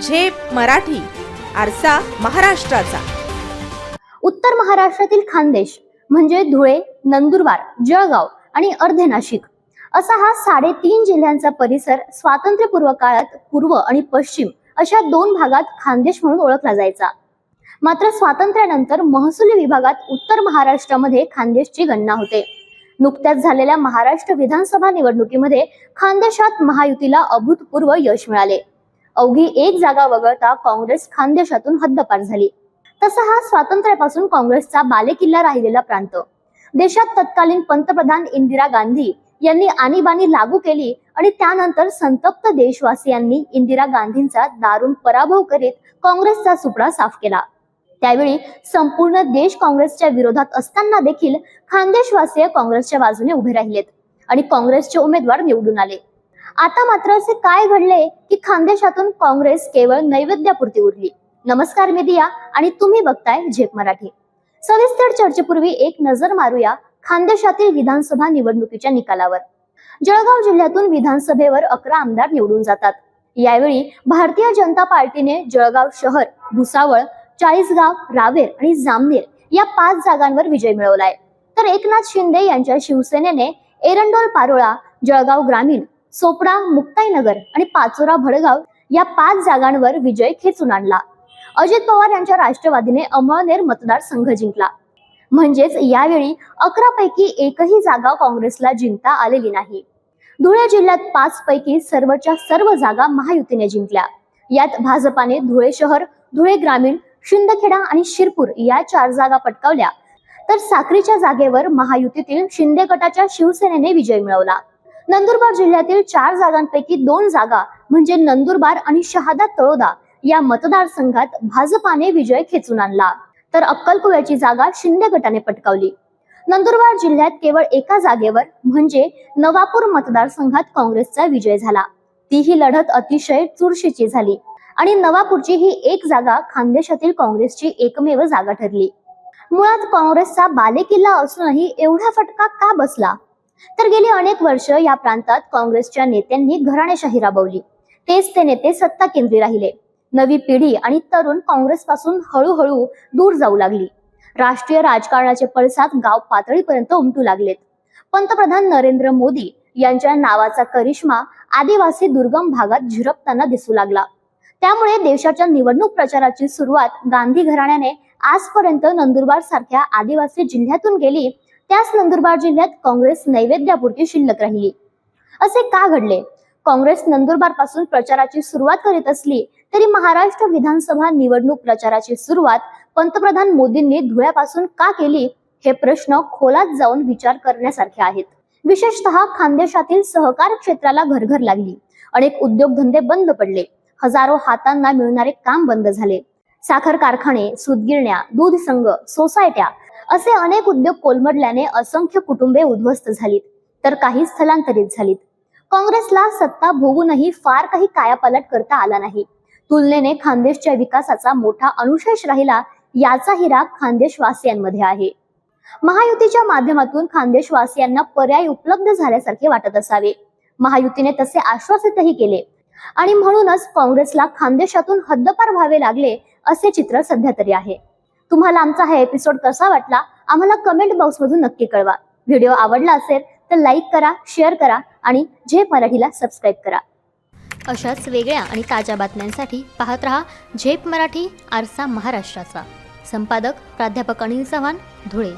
झेप मराठी आरसा महाराष्ट्राचा. उत्तर महाराष्ट्रातील खानदेश म्हणजे धुळे नंदुरबार जळगाव आणि अर्धे नाशिक असा हा साडेतीन जिल्ह्यांचा परिसर स्वातंत्र्यपूर्व काळात पूर्व आणि पश्चिम अशा दोन भागात खानदेश म्हणून ओळखला जायचा. मात्र स्वातंत्र्यानंतर महसुली विभागात उत्तर महाराष्ट्रामध्ये खानदेशची गणना होते. नुकत्याच झालेल्या महाराष्ट्र विधानसभा निवडणुकीमध्ये खानदेशात महायुतीला अभूतपूर्व यश मिळाले. अवघी एक जागा वगळता काँग्रेस खानदेशातून हद्दपार झाली. तसा हा स्वातंत्र्यापासून काँग्रेसचा बालेकिल्ला राहिलेला प्रांत. देशात तत्कालीन पंतप्रधान इंदिरा गांधी यांनी आणीबाणी लागू केली आणि त्यानंतर संतप्त देशवासियांनी इंदिरा गांधींचा दारुण पराभव करीत काँग्रेसचा सुपडा साफ केला. त्यावेळी संपूर्ण देश काँग्रेसच्या विरोधात असताना देखील खानदेशवासीय काँग्रेसच्या बाजूने उभे राहिलेत आणि काँग्रेसचे उमेदवार निवडून आले. आता मात्र असे काय घडले की खानदेशातून काँग्रेस केवळ नैवेद्यापुरती उरली? नमस्कार मी दिया आणि तुम्ही बघताय झेप मराठी. सविस्तर चर्चेपूर्वी एक नजर मारूया खानदेशातील विधानसभा निवडणुकीच्या निकालावर. जळगाव जिल्ह्यातून विधानसभेवर अकरा आमदार निवडून जातात. यावेळी भारतीय जनता पार्टीने जळगाव शहर भुसावळ चाळीसगाव रावेर आणि जामनेर या पाच जागांवर विजय मिळवलाय. तर एकनाथ शिंदे यांच्या शिवसेनेने एरंडोल पारोळा जळगाव ग्रामीण सोपडा मुक्ताईनगर आणि पाचोरा भडगाव या पाच जागांवर विजय खेचून आणला. अजित पवार यांच्या राष्ट्रवादीने अमळनेर मतदारसंघ जिंकला. म्हणजेच यावेळी अकरा पैकी एकही जागा काँग्रेसला जिंकता आलेली नाही. धुळे जिल्ह्यात पाच पैकी सर्वच्या सर्व जागा महायुतीने जिंकल्या. यात भाजपाने धुळे शहर धुळे ग्रामीण शिंदखेडा आणि शिरपूर या चार जागा पटकावल्या. तर साक्रीच्या जागेवर महायुतीतील शिंदे गटाच्या शिवसेनेने विजय मिळवला. नंदुरबार जिल्ह्यातील चार जागांपैकी दोन जागा म्हणजे नंदुरबार आणि शहादा तळोदा या मतदारसंघात भाजपाने विजय खेचून आणला. तर अक्कलकुव्याची जागा शिंदे गटाने पटकावली. नंदुरबार जिल्ह्यात केवळ एका जागेवर म्हणजे नवापूर मतदारसंघात काँग्रेसचा विजय झाला. ती ही लढत अतिशय चुरशीची झाली आणि नवापूरची ही एक जागा खानदेशातील काँग्रेसची एकमेव जागा ठरली. मुळात काँग्रेसचा बालेकिल्ला असूनही एवढा फटका का बसला? तर गेली अनेक वर्ष या प्रांतात काँग्रेसच्या नेत्यांनी घराणेशाही राबवली. तेच ते नेते सत्ता केंद्री राहिले. नवी पिढी आणि तरुण काँग्रेसपासून हळूहळू दूर जाऊ लागली. राष्ट्रीय राजकारणाचे पडसाद गाव पातळीपर्यंत उमटू लागलेत. पंतप्रधान नरेंद्र मोदी यांच्या नावाचा करिश्मा आदिवासी दुर्गम भागात झिरपताना दिसू लागला. त्यामुळे देशाच्या निवडणूक प्रचाराची सुरुवात गांधी घराण्याने आजपर्यंत नंदुरबार सारख्या आदिवासी जिल्ह्यातून केली त्याच नंदुरबार जिल्ह्यात काँग्रेस नैवेद्यापुरती शिल्लक राहिली. असे का घडले? काँग्रेस नंदुरबारपासून प्रचाराची सुरुवात करीत असली तरी महाराष्ट्र विधानसभा निवडणूक प्रचाराची सुरुवात पंतप्रधान मोदींनी धुळ्यापासून का केली? हे प्रश्न खोलात जाऊन विचार करण्यासारखे आहेत. विशेषतः खानदेशातील सहकार क्षेत्राला घरघर लागली. अनेक उद्योगधंदे बंद पडले. हजारो हातांना मिळणारे काम बंद झाले. साखर कारखाने सूतगिरण्या दूध संघ सोसायट्या असे अनेक उद्योग कोलमडल्याने असंख्य कुटुंबे उद्ध्वस्त झालीत तर काही स्थलांतरित झालीत. काँग्रेसला सत्ता भोगूनही फार काही कायापालट करता आला नाही. तुलनेने खानदेशच्या विकासाचा मोठा अनुशेष राहिला याचाही राग खानदेशवासियांमध्ये आहे. महायुतीच्या माध्यमातून खानदेशवासियांना पर्याय उपलब्ध झाल्यासारखे वाटत असावे. महायुतीने तसे आश्वासितही केले. आणि म्हणूनच काँग्रेसला खानदेशातून हद्दपार व्हावे लागले असे चित्र सध्या तरी आहे. तुम्हाला आमचा हा एपिसोड कसा वाटला आम्हाला कमेंट बॉक्समधून नक्की कळवा. व्हिडिओ आवडला असेल तर लाईक करा शेअर करा आणि झेप मराठीला सबस्क्राईब करा. अशाच वेगळ्या आणि ताज्या बातम्यांसाठी पाहत रहा झेप मराठी आरसा महाराष्ट्राचा. संपादक प्राध्यापक अनिल चव्हाण धुळे.